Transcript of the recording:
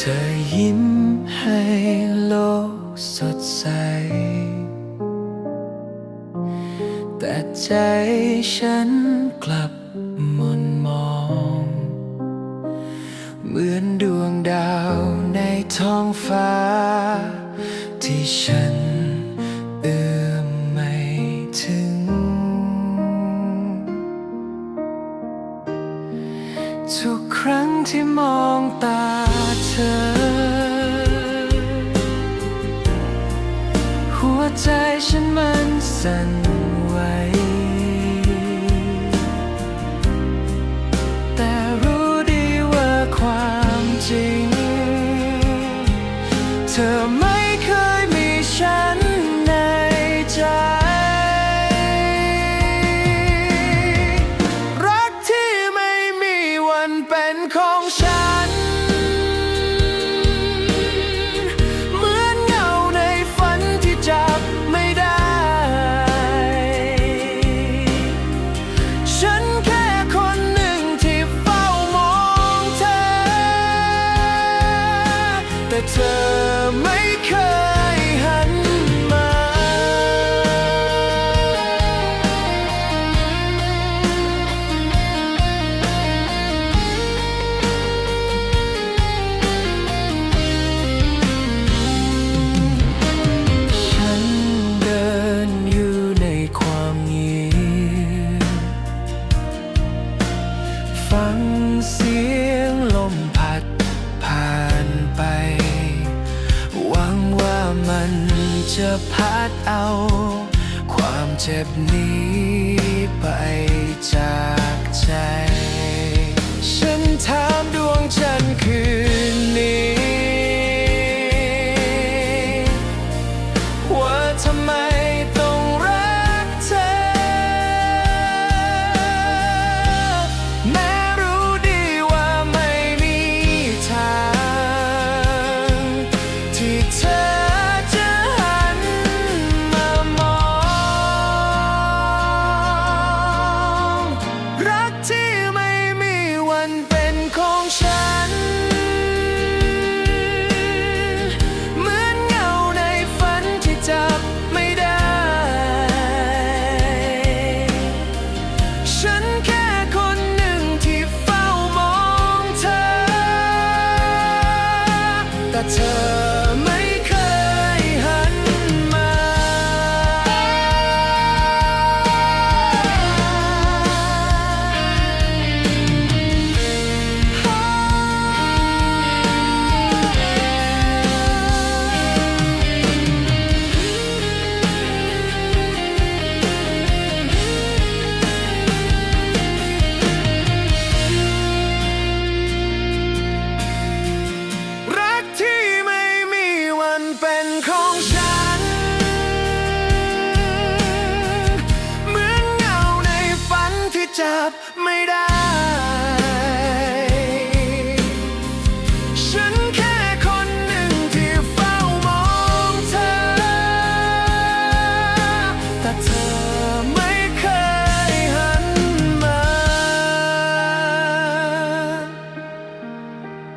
เธอยิ้มให้โลกสดใส แต่ใจฉันกลับมนมอง เหมือนดวงดาวในท้องฟ้า ที่ฉันเอื้อมไม่ถึง ทุกครั้ง ที่มองตาเธอ หัวใจฉันมันสั่น เธอไม่เคย จะพัดเอา ความเจ็บนี้ไปจากใจ ฉันถามด